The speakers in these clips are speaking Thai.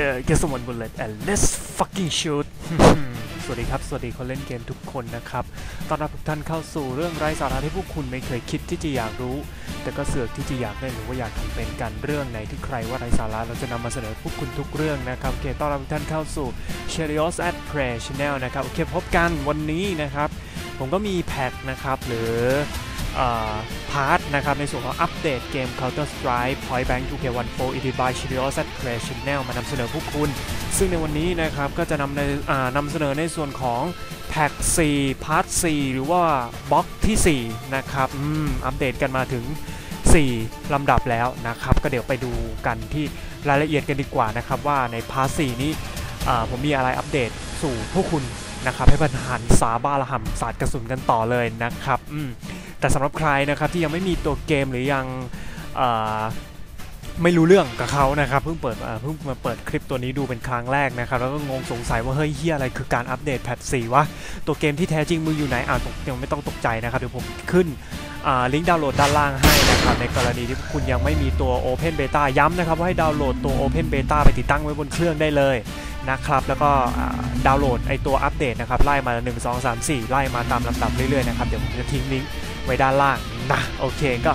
yeah get someone bullet and let's fucking shoot สวัสดีครับ สวัสดีคนเล่นเกมทุกคนนะครับ ตอนรับทุกท่านเข้าสู่เรื่องไร้สาระที่พวกคุณไม่เคยคิดที่จะอยากรู้ แต่ก็เสือกที่จะอยากได้หรือว่าอยากทำเป็นกันเรื่องไหนที่ใครว่าไร้สาระเราจะนำมาเสนอพวกคุณทุกเรื่องนะครับโอเคต้อนรับทุกท่านเข้าสู่ c h e r i o s at Play Channel นะครับโอเคพบกันวันนี้นะครับ ผมก็มีแพทนะครับหรือ พาร์ทนะครับในส่วนของอัปเดตเกม Counter Strike Point Blank 2K14 Edited by c h i r i o s at Play Channel มานำเสนอพวกคุณ ซึ่งในวันนี้นะครับก็จะนำในนำเสนอในส่วนของแพ็ก4พาร์ท4หรือว่าบล็อกที่ 4 นะครับอัปเดตกันมาถึง 4 ลำดับแล้วนะครับ ก็เดี๋ยวไปดูกันที่รายละเอียดกันดีกว่านะครับ ว่าในพาร์ท4นี้ผมมีอะไรอัปเดตสู่พวกคุณนะครับ ให้บรรหันสาบาละหำศาสตร์กระสุนกันต่อเลยนะครับ แต่สำหรับใครนะครับที่ยังไม่มีตัวเกมหรือยังไม่รู้เรื่องกับเขานะครับเพิ่งเปิดเพิ่งมาเปิดคลิปตัวนี้ดูเป็นครั้งแรกนะครับแล้วก็งงสงสัยว่าเฮ้ยเฮียอะไรคือการอัปเดตแพท4วะตัวเกมที่แท้จริงมึงอยู่ไหนอ่านยังไม่ต้องตกใจนะครับเดี๋ยวผมขึ้นลิงก์ดาวน์โหลดด้านล่างให้นะครับในกรณีที่คุณยังไม่มีตัว Open Beta ย้ำนะครับว่าให้ดาวน์โหลดตัว Open Beta ไปติดตั้งไว้บนเครื่องได้เลยนะครับแล้วก็ดาวน์โหลดไอตัวอัปเดตนะครับไล่มา 1 2 3 4 ไล่มาตามลำดับเรื่อยๆนะครับเดี๋ยวผมจะทิ้งลิงก์ ไว้ด้านล่างนะโอเคก็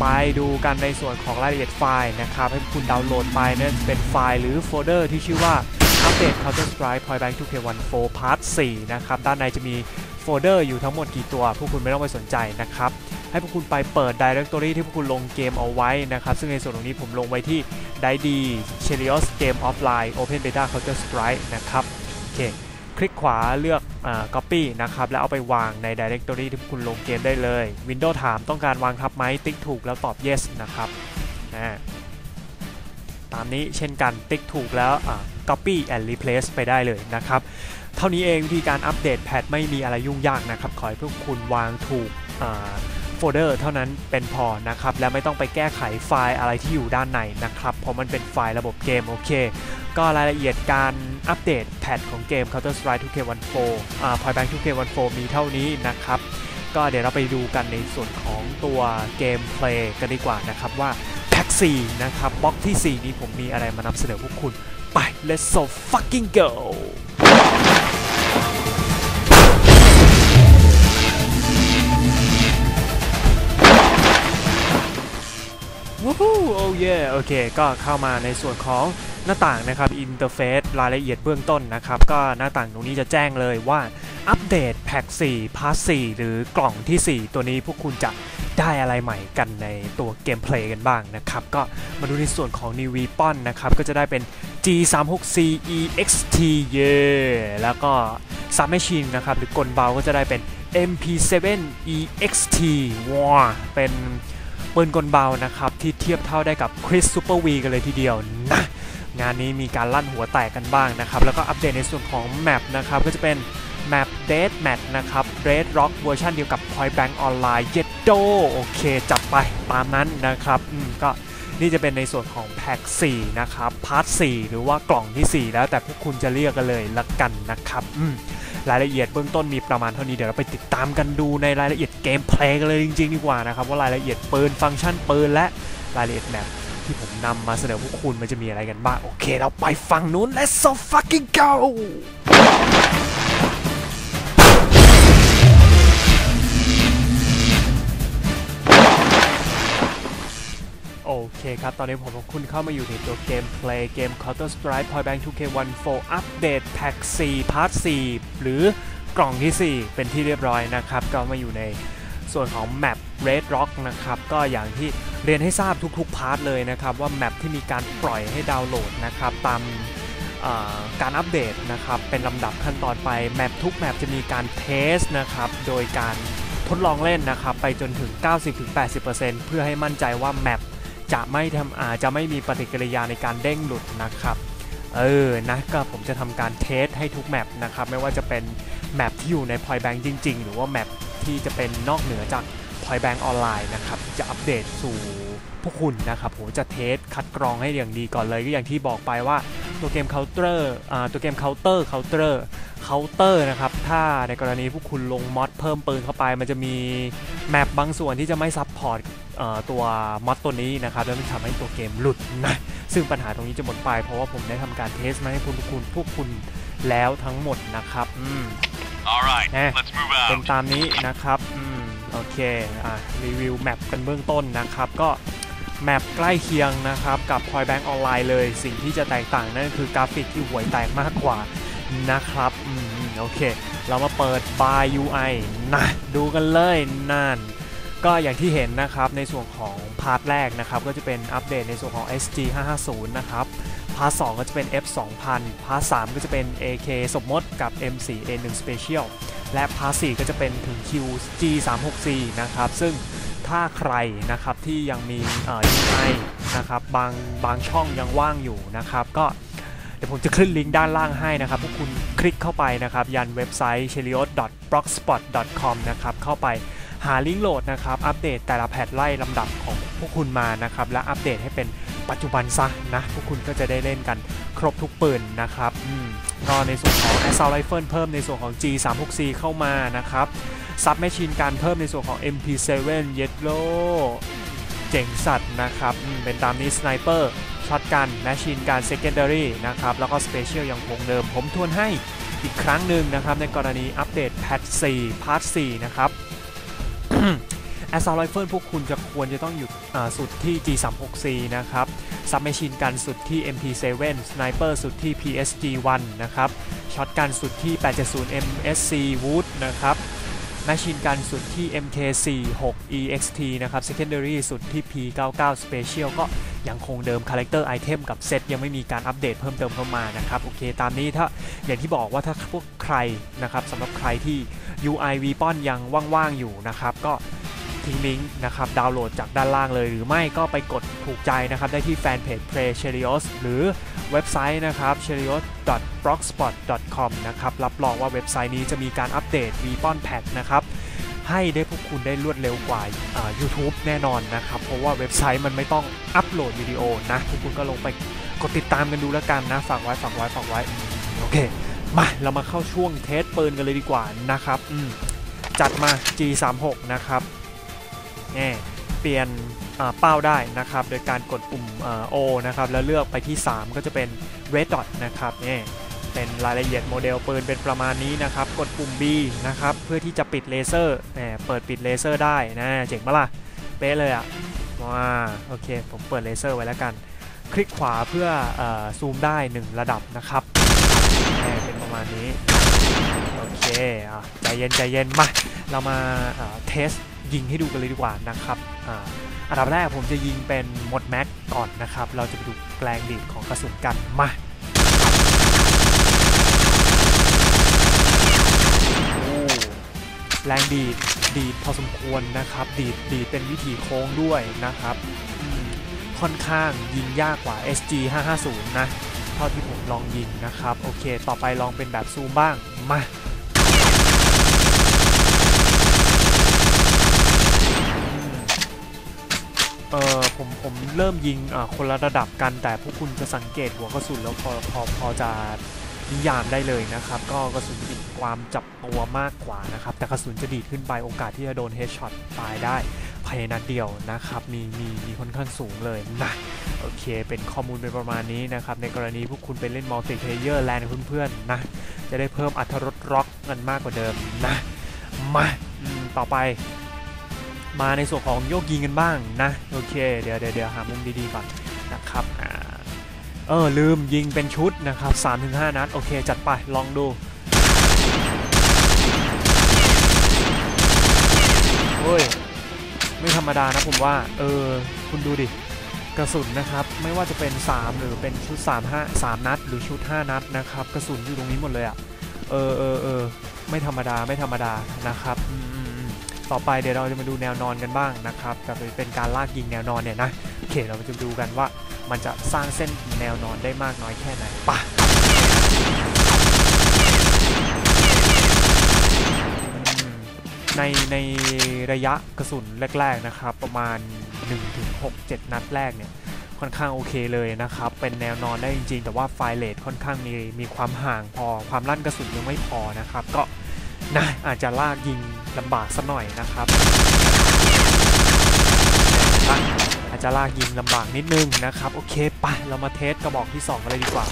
ไปดูกันในส่วนของรายละเอียดไฟล์นะครับให้คุณดาวน์โหลดไปนี่ยเป็นไฟล์หรือโฟลเดอร์ที่ชื่อว่าอัปเดต Counter Strike Point Blank 2K14 Part 4นะครับด้านในจะมีโฟลเดอร์อยู่ทั้งหมดกี่ตัว พวกคุณไม่ต้องไปสนใจนะครับให้พวกคุณไปเปิด Directory ที่พวกคุณลงเกมเอาไว้นะครับ ซึ่งในส่วนตรงนี้ผมลงไว้ที่ d i d c h e r i o s Game Offline Open Beta Counter Strike นะครับโอเค คลิกขวาเลือกอ copy นะครับ แล้วเอาไปวางใน directory ที่คุณลงเกมได้เลย Windows ถามต้องการวางทับไหมติ๊กถูกแล้วตอบ yes นะครับตามนี้เช่นกันติ๊กถูกแล้ว copy and replace ไปได้เลยนะครับ เท่านี้เองวิธีการอัปเดตแพทไม่มีอะไรยุ่งยากนะครับ ขอให้พวกคุณวางถูกโฟลเดอร์เท่านั้นเป็นพอนะครับ แล้วไม่ต้องไปแก้ไขไฟล์อะไรที่อยู่ด้านในนะครับ เพราะมันเป็นไฟล์ระบบเกมโอเค ก็รายละเอียดการอัปเดตแพทของเกม Counter Strike 2K14 อ่า Point Blank 2K14 มีเท่านี้นะครับ ก็เดี๋ยวเราไปดูกันในส่วนของตัวเกมเพลย์กันดีกว่านะครับว่าแพ็ก4นะครับบล็อกที่ 4 นี้ผมมีอะไรมานำเสนอพวกคุณไป let's so fucking go วู้ฮู้โอ้ยโอเค ก็เข้ามาในส่วนของหน้าต่างนะครับอินเทอร์เฟซรายละเอียดเบื้องต้นนะครับ ก็หน้าต่างตรงนี้จะแจ้งเลยว่าอัปเดตแพ็ก4พาร์ท4หรือกล่องที่ 4 ตัวนี้พวกคุณจะได้อะไรใหม่กันในตัวเกมเพลย์กันบ้างนะครับ ก็มาดูในส่วนของ New Weapon นะครับ ก็จะได้เป็น G36C EXT เย่แล้วก็ซับแมชชีนนะครับ หรือกลเบาก็จะได้เป็น MP7 EXT ว้าเป็น ปืนกลเบานะครับ ที่เทียบเท่าได้กับคริสซูเปอร์วีกันเลยทีเดียวนะงานนี้มีการลั่นหัวแตกกันบ้างนะครับ แล้วก็อัปเดตในส่วนของแมปนะครับ ก็จะเป็นแมป Dead Match นะครับ Red Rock เวอร์ชันเดียวกับ Point Bank Online เยดโดโอเค จับไปตามนั้นนะครับก็ นี่จะเป็นในส่วนของแพ็ก4นะครับพาร์ท4หรือว่ากล่องที่ 4 แล้วแต่พวกคุณจะเรียกกันเลยละกันนะครับรายละเอียดเบื้องต้นมีประมาณเท่านี้เดี๋ยวเราไปติดตามกันดูในรายละเอียดเกมเพลย์กันเลยจริง ๆ ดีกว่านะครับว่ารายละเอียดปืนฟังก์ชันปืนและรายละเอียดแมปที่ผมนำมาเสนอพวกคุณมันจะมีอะไรกันบ้างโอเค เราไปฟังนู้น let's so fucking go คครับ ตอนนี้ผมกับคุณเข้ามาอยู่ในตัวเกมเพลย์เกม Counter Strike Point Blank 2K14 อัปเดตแพ็ก4พาร์ท4หรือกล่องที่ 4 เป็นที่เรียบร้อยนะครับ ก็มาอยู่ในส่วนของแมป Red Rock นะครับ ก็อย่างที่เรียนให้ทราบทุกๆพาร์ทเลยนะครับ ว่าแมปที่มีการปล่อยให้ดาวน์โหลดนะครับ ตามการอัปเดตนะครับ เป็นลำดับขั้นตอนไปแมปทุกแมปจะมีการเทสนะครับ โดยการทดลองเล่นนะครับ ไปจนถึง 90-80%เพื่อให้มั่นใจว่าแมป จะไม่ทำอาจะไม่มีปฏิกิริยาในการเด้งหลุดนะครับเออนะก็ผมจะทำการเทสให้ทุกแมปนะครับไม่ว่าจะเป็นแมปที่อยู่ใน Point Bank จริง ๆ หรือว่าแมปที่จะเป็นนอกเหนือจาก Point Bank ออนไลน์นะครับจะอัปเดตสู่พวกคุณนะครับผมจะเทสคัดกรองให้อย่างดีก่อนเลยก็อย่างที่บอกไปว่าตัวเกมเคาน์เตอร์อ่าตัวเกมเคาน์เตอร์เคาน์เตอร์เคาน์เตอร์นะครับ ถ้าในกรณีพวกคุณลงมอดเพิ่มปืนเข้าไป มันจะมีแมปบางส่วนที่จะไม่ซับพอร์ตตัวมอดตัวนี้นะครับแล้วมันทำให้ตัวเกมหลุดนะซึ่งปัญหาตรงนี้จะหมดไป เพราะว่าผมได้ทำการเทสมาให้คุณพวกคุณพวกคุณแล้วทั้งหมดนะครับอืม Alright, Eh, let's move เป็น out. ตามนี้นะครับอืมโอเคอะรีวิวแมปกันเบื้องต้นนะครับก็แมปใกล้เคียงนะครับกับ Point Bank Online เลย สิ่งที่จะแตกต่างนั่นคือกราฟิกที่ห่วยแตกมากกว่านะครับ อืม โอเค เรามาเปิด By UI นะดูกันเลยนั่นก็อย่างที่เห็นนะครับในส่วนของพาร์ทแรกนะครับก็จะเป็นอัปเดตในส่วนของ SG 550นะครับพาร์ท2ก็จะเป็น F 2000พาร์ท3ก็จะเป็น AK สมมติกับ M4 A1 Special และพาร์ท4ก็จะเป็นถึง QG 364นะครับซึ่งถ้าใครนะครับที่ยังมีเอ่อ UI นะครับบางบางช่องยังว่างอยู่นะครับก็ เดี๋ยวผมจะขึ้นลิงก์ด้านล่างให้นะครับ พวกคุณคลิกเข้าไปนะครับ ยันเว็บไซต์ chelios.blogspot.com นะครับ เข้าไปหาลิงก์โหลดนะครับ อัปเดตแต่ละแพทไล่ลำดับของพวกคุณมานะครับ และอัปเดตให้เป็นปัจจุบันซะนะ พวกคุณก็จะได้เล่นกันครบทุกปืนนะครับอืมก็ในส่วนของ Assault Rifle เพิ่มในส่วนของ G364 เข้ามานะครับซับแมชชีนการเพิ่มในส่วนของ MP7 Yellow เจ๋งสัตว์นะครับอืมเป็นตามนี้สไนเปอร์ ช็อตกันแมชชีนการ Secondary นะครับ แล้วก็สเปเชียลยังคงเดิม ผมทวนให้อีกครั้งหนึ่งนะครับ ในกรณีอัปเดตแพท4พาร์ท4นะครับ Assault Rifle พวกคุณจะควรจะต้องอยู่สุดที่ G364 นะครับซับแมชชีนกันสุดที่ MP7 Sniper สุดที่ PSG1 นะครับช็อตกันสุดที่ 870 MSC Wood นะครับ แมชชีนกันสุดที่ MK46 EXT นะครับ Secondary สุดที่ P99 Special ก็ยังคงเดิม Character Item กับเซตยังไม่มีการอัปเดตเพิ่มเติมเข้ามานะครับ โอเค ตามนี้ถ้าอย่างที่บอกว่าถ้าพวกใครนะครับสำหรับใครที่ UI V ป้อนยังว่างๆอยู่นะครับ ก็ ทิ้งลิงก์นะครับดาวน์โหลดจากด้านล่างเลย หรือไม่ก็ไปกดถูกใจนะครับได้ที่แฟนเพจ Play Chelios หรือเว็บไซต์นะครับ chelios.blogspot.com นะครับรับรองว่าเว็บไซต์นี้จะมีการอัปเดต v p o n Pack นะครับให้ได้พวกคุณได้รวดเร็วกว่าอ่า YouTube แน่นอนนะครับ เพราะว่าเว็บไซต์มันไม่ต้องอัปโหลดวิดีโอนะพวกคุณก็ลงไปกดติดตามกันดูแล้วกันนะฝากไว้ฝากไว้ฝากไว้โอเค มาเรามาเข้าช่วงเทสปืนกันเลยดีกว่านะครับจัดมา G36 นะครับ เปลี่ยนอ่าเป้าได้นะครับ โดยการกดปุ่มอ่า O นะครับ แล้วเลือกไปที่ 3 ก็จะเป็น Red Dot นะครับเนี่ยเป็นรายละเอียดโมเดลปืนเป็นประมาณนี้นะครับ กดปุ่ม B นะครับ เพื่อที่จะปิดเลเซอร์เปิดปิดเลเซอร์ได้นะ เจ๋งปะล่ะ เป๊ะเลยอะว้าโอเค ผมเปิดเลเซอร์ไว้แล้วกัน คลิกขวาเพื่ออซูมได้ 1 ระดับนะครับแหมเป็นประมาณนี้ โอเคอะใจเย็นใจเย็นมา เรามาเอ่อเทส ยิงให้ดูกันเลยดีกว่านะครับอ่าอันดับแรกผมจะยิงเป็นหมดแม็กก่อนนะครับ เราจะไปดูแกลงดีดของกระสุนกันมาโอ้แรงดีดดีดพอสมควรนะครับ ดีดดีดเป็นวิถีโค้งด้วยนะครับ ค่อนข้างยิงยากกว่า SG 550นะ เท่าที่ผมลองยิงนะครับ โอเค ต่อไปลองเป็นแบบซูมบ้าง มา เออผมผมเริ่มยิงอ่าคนละระดับกันแต่พวกคุณจะสังเกตหัวกระสุนแล้วพอพอพอจะนิยามได้เลยนะครับ ก็กระสุนจะมีความจับตัวมากกว่านะครับ แต่กระสุนจะดีดขึ้นไปโอกาสที่จะโดนเฮดช็อตตายได้ภายในนัดเดียวนะครับ มีมีมีค่อนข้างสูงเลยนะโอเค เป็นข้อมูลเป็นประมาณนี้นะครับ ในกรณีพวกคุณไปเล่นมัลติเพลเยอร์แลนเพื่อนๆนะ จะได้เพิ่มอัตรสร็อกกันมากกว่าเดิมนะ มาต่อไป มาในส่วนของโยกยิงกันบ้างนะโอเคเดี๋ยวเดี๋ยวหามุมดีๆก่อนนะครับอเออลืมยิงเป็นชุดนะครับ3-5 นัดโอเค จัดไปลองดูเฮ้ยไม่ธรรมดานะผมว่าเออคุณดูดิกระสุนนะครับไม่ว่าจะเป็น 3 หรือเป็นชุด 3 5 3 นัด หรือชุด 5 นัดนะครับกระสุนอยู่ตรงนี้หมดเลยอะ่ะเออเออเออไม่ธรรมดาไม่ธรรมดานะครับอืม ต่อไปเดี๋ยวเราจะมาดูแนวนอนกันบ้างนะครับแต่เป็นการลากยิงแนวนอนเนี่ยนะโอเคเราจะดูกันว่ามันจะสร้างเส้นแนวนอนได้มากน้อยแค่ไหนปะในในระยะกระสุนแรกๆนะครับ ประมาณ 1-6-7 นัดแรกเนี่ยค่อนข้างโอเคเลยนะครับ เป็นแนวนอนได้จริงๆ แต่ว่าไฟเลทค่อนข้างมีมีความห่างพอ ความลั่นกระสุนยังไม่พอนะครับ ก็นะอาจจะลากยิง ลำบากสักหน่อยนะครับอาจจะลากยิงลำบากนิดนึงนะครับ โอเคไปเรามาเทสกระบอกที่2กันเลยดีกว่า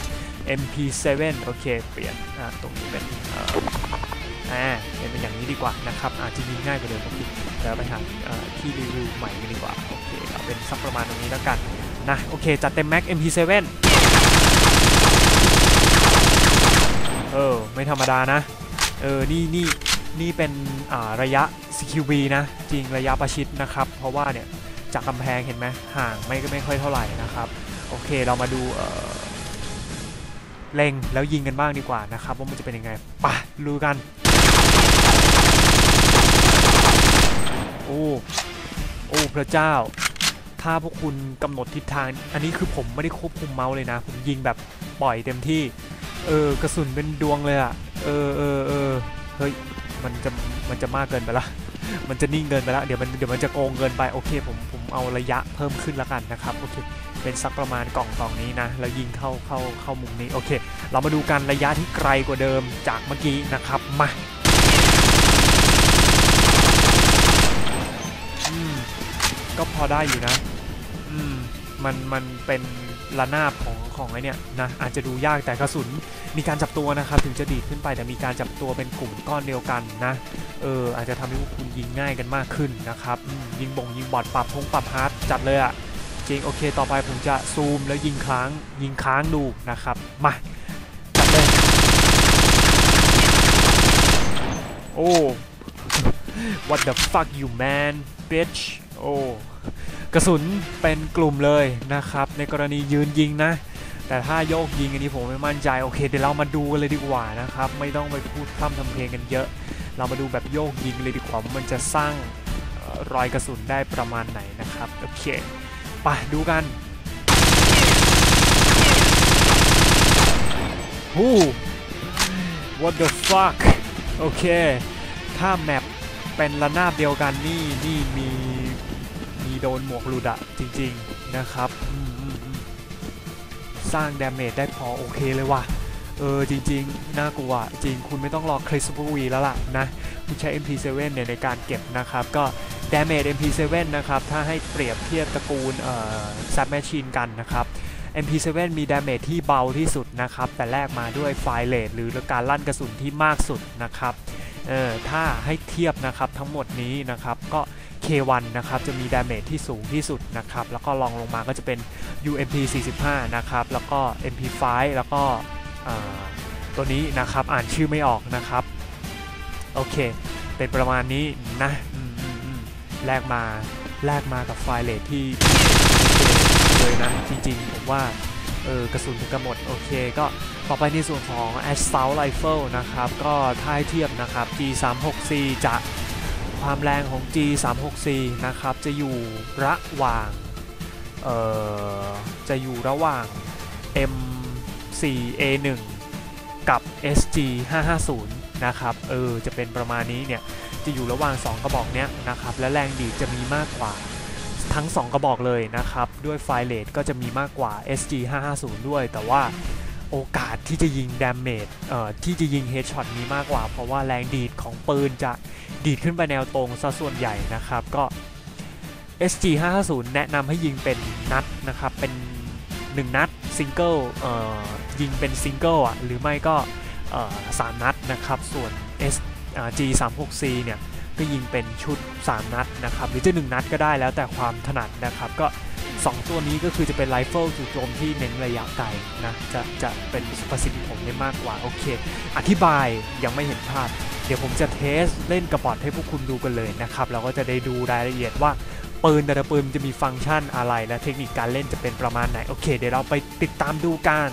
MP7 โอเค เปลี่ยนตรงนี้เป็นเอ่ออ่าเป็นเป็นอย่างนี้ดีกว่านะครับอาจจะยิงง่ายกว่าเดิมโอเคเดี๋ยวไปหาที่รีวิวใหม่กันดีกว่า โอเคเอาเป็นสักประมาณตรงนี้แล้วกันนะ โอเค จัดเต็มแม็ก MP7 เออ ไม่ธรรมดานะ เออ นี่นี่ นี่เป็นระยะ CQB นะ จริงระยะประชิดนะครับ เพราะว่าเนี่ยจากกำแพงเห็นไหมห่างไม่ไม่ค่อยเท่าไหร่นะครับ โอเคเรามาดูเอ่อเล็งแล้วยิงกันบ้างดีกว่านะครับว่ามันจะเป็นยังไงปะดูกัน โอ้โอ้พระเจ้า ถ้าพวกคุณกำหนดทิศทาง อันนี้คือผมไม่ได้ควบคุมเมาส์เลยนะ ผมยิงแบบปล่อยเต็มที่ เออกระสุนเป็นดวงเลยอะเออเออเออเฮ้ย มันจะมันจะมากเกินไปละ มันจะนิ่งเกินไปละ เดี๋ยวมันเดี๋ยวมันจะโกงเกินไป โอเค ผมผมเอาระยะเพิ่มขึ้นแล้วกันนะครับ โอเค เป็นสักประมาณกล่องกล่องนี้นะ แล้วยิงเข้าเข้าเข้ามุมนี้ โอเค เรามาดูกันระยะที่ไกลกว่าเดิมจากเมื่อกี้นะครับ มาก็พอได้อยู่นะ อืม มัน มันเป็น ระนาบของของไอเนี่ยนะอาจจะดูยากแต่กระสุนมีการจับตัวนะครับถึงจะดีดขึ้นไปแต่มีการจับตัวเป็นกลุ่มก้อนเดียวกันนะเอออาจจะทำให้พวกคุณยิงง่ายกันมากขึ้นนะครับยิงบ่งยิงบอดปรับพงปรับฮาร์ดจัดเลยอะ่ะจริงโอเค ต่อไปผมจะซูมแล้วยิงค้างยิงค้างดูนะครับมาจัดเลยโอ้ what the fuck you man bitch โอ้ กระสุนเป็นกลุ่มเลยนะครับ ในกรณียืนยิงนะ แต่ถ้าโยกยิงอันนี้ผมไม่มั่นใจโอเคเดี๋ยวเรามาดูกันเลยดีกว่านะครับ ไม่ต้องไปพูดพร่ำทำเพลงกันเยอะ เรามาดูแบบโยกยิงเลยดีกว่ามันจะสร้างออรอยกระสุนได้ประมาณไหนนะครับโอเคไปดูกันฮู what the fuck โอเค ถ้าแมปเป็นระนาบเดียวกันนี่นี่มี โดนหมวกหลุดอะจริง ๆนะครับ สร้างดาเมจได้พอโอเคเลยว่ะ เออจริง ๆ น่ากลัวจริงคุณไม่ต้องรอคริสปูวีแล้วล่ะนะ คุณใช้ MP7 เนี่ยในการเก็บนะครับ ก็ Damage MP7 นะครับ ถ้าให้เปรียบเทียบตระกูลเอ่อ Submachine กันนะครับ MP7 มี Damage ที่เบาที่สุดนะครับ แต่แลกมาด้วยไฟเลทหรือการลั่นกระสุนที่มากสุดนะครับเออถ้าให้เทียบนะครับทั้งหมดนี้นะครับก็ K1 นะครับจะมี Damage ที่สูงที่สุดนะครับแล้วก็ลองลงมาก็จะเป็น UMP 45นะครับแล้วก็ MP5 แล้วก็ตัวนี้นะครับอ่านชื่อไม่ออกนะครับ โอเค เป็นประมาณนี้นะแลกมาแลกมากับไฟเลทที่เลยนะจริงๆ ผมว่าเออกระสุนถึงกระหมด โอเค ก็ต่อไปในส่วนของ Assault Rifle นะครับ ก็ถ้าให้เทียบนะครับ G36C จะ ความแรงของ G36C นะครับจะอยู่ระหว่างจะอยู่ระหว่าง M4A1 กับ SG 550 นะครับเออจะเป็นประมาณนี้เนี่ยจะอยู่ระหว่าง 2 กระบอกเนี้ยนะครับและแรงดีดจะมีมากกว่าทั้ง 2 กระบอกเลยนะครับ ด้วยไฟเลทก็จะมีมากกว่า SG 550 ด้วย แต่ว่า โอกาสที่จะยิงดาเมจเอ่อที่จะยิงเฮดช็อตมีมากกว่า เพราะว่าแรงดีดของปืนจะดีดขึ้นไปแนวตรงซะส่วนใหญ่นะครับก็ SG 550แนะนำให้ยิงเป็นนัดนะครับ เป็น 1 นัดซิงเกิลเอ่อยิงเป็นซิงเกิลอะหรือไม่ก็เอ่อสามนัดนะครับ ส่วน SG 3 6 C เนี่ยก็ยิงเป็นชุด 3 นัดนะครับ หรือจะ 1 นัดก็ได้แล้วแต่ความถนัดนะครับก็ 2 ตัวนี้ก็คือจะเป็นไรเฟิลจู่โจมที่เน้นระยะไกลนะจะจะเป็นประสิทธิผลได้มากกว่า โอเค อธิบายยังไม่เห็นภาพ เดี๋ยวผมจะเทสเล่นกระบอดให้พวกคุณดูกันเลยนะครับเราก็จะได้ดูรายละเอียดว่าปืนแต่ละปืนมันจะมีฟังก์ชันอะไรและเทคนิคการเล่นจะเป็นประมาณไหน โอเค เดี๋ยวเราไปติดตามดูกัน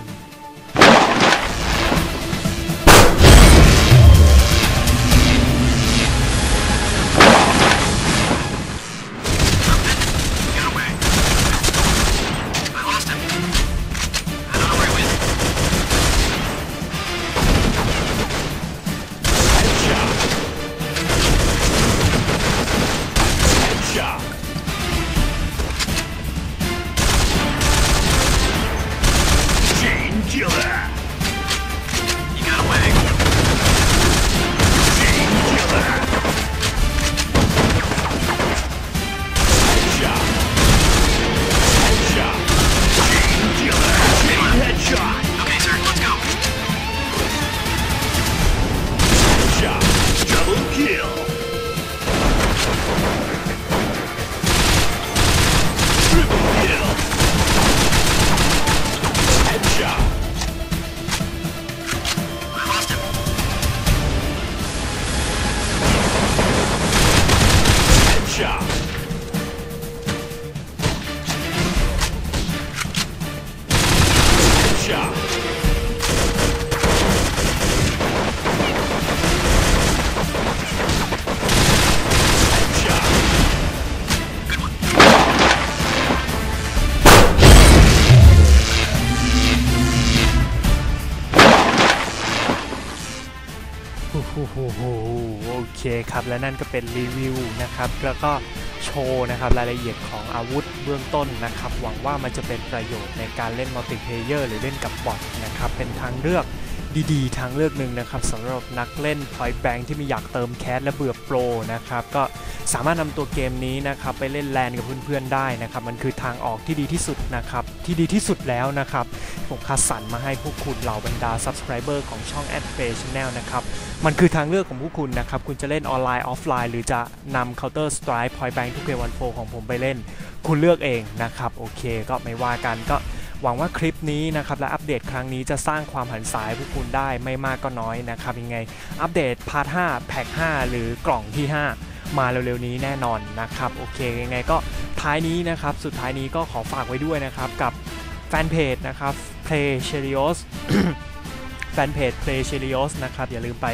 ครับและนั่นก็เป็นรีวิวนะครับแล้วก็โชว์นะครับรายละเอียดของอาวุธเบื้องต้นนะครับหวังว่ามันจะเป็นประโยชน์ในการเล่นมัลติเพลเยอร์หรือเล่นกับบอทนะครับเป็นทางเลือก ดีๆ ทางเลือกหนึ่งนะครับสำหรับนักเล่น Point Blank ที่ไม่อยากเติมแคสและเบื่อโปรนะครับก็สามารถนำตัวเกมนี้นะครับไปเล่นแลนกับเพื่อนๆได้นะครับมันคือทางออกที่ดีที่สุดนะครับที่ดีที่สุดแล้วนะครับผมคัดสรรมาให้พวกคุณเหล่าบรรดา Subscriber ของช่อง a d p l a y Channel นะครับมันคือทางเลือกของพวกคุณนะครับคุณจะเล่นออนไลน์ออฟไลน์หรือจะนำ Counter Strike Point Blank 2 k 1 4ของผมไปเล่น คุณเลือกเองนะครับโอเคก็ไม่ว่ากันก็ หวังว่าคลิปนี้นะครับและอัปเดตครั้งนี้จะสร้างความหันษาให้พวกคุณได้ไม่มากก็น้อยนะครับยังไงอัปเดตพาร์ท 5 แพ็ค 5 หรือกล่องที่ 5 มาเร็วๆนี้แน่นอนนะครับโอเคยังไงก็ท้ายนี้นะครับสุดท้ายนี้ก็ขอฝากไว้ด้วยนะครับกับแฟนเพจนะครับ Play c h e r i o s แฟนเพจ Play c h e r i o s นะครับอย่าลืมไป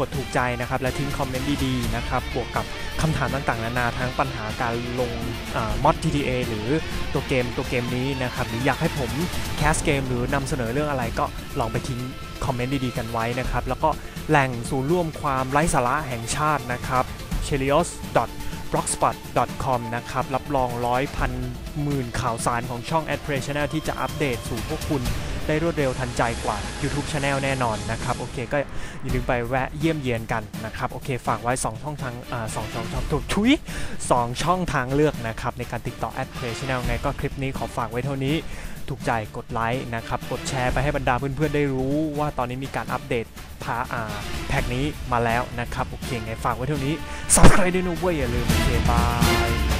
กดถูกใจนะครับ และทิ้งคอมเมนต์ดีๆนะครับ บวกกับคำถามต่างๆ นานาทั้งปัญหาการลงมอด GTA หรือตัวเกมตัวเกมนี้นะครับหรืออยากให้ผมแคสเกมหรือนำเสนอเรื่องอะไรก็ลองไปทิ้งคอมเมนต์ดีๆ กันไว้นะครับ แล้วก็แหล่งศูนย์ร่วมความไร้สาระแห่งชาตินะครับ c h e r i o s blogspot.com นะครับ รับรองร้อยพันหมื่นข่าวสารของช่อง a d p r e s s Channel ที่จะอัปเดตสู่พวกคุณ ได้รวดเร็วทันใจกว่า YouTube Channel แน่นอนนะครับโอเคก็อย่าลืมไปแวะเยี่ยมเยียนกันนะครับโอเคฝากไว้ 2 ช่องทางอ่าสองช่องช่องถูกชุย2 ช่องทางเลือกนะครับในการติดต่อ a d p r e s s Channel ไงก็คลิปนี้ขอฝากไว้เท่านี้ถูกใจกดไลค์นะครับ กดแชร์ไปให้บรรดาเพื่อนๆได้รู้ว่าตอนนี้มีการอัปเดตพาอาแพ็กนี้มาแล้วนะครับ โอเคไงฝากไว้เท่านี้ subscribe ด้วยนะเว้ยอย่าลืมโอเคบาย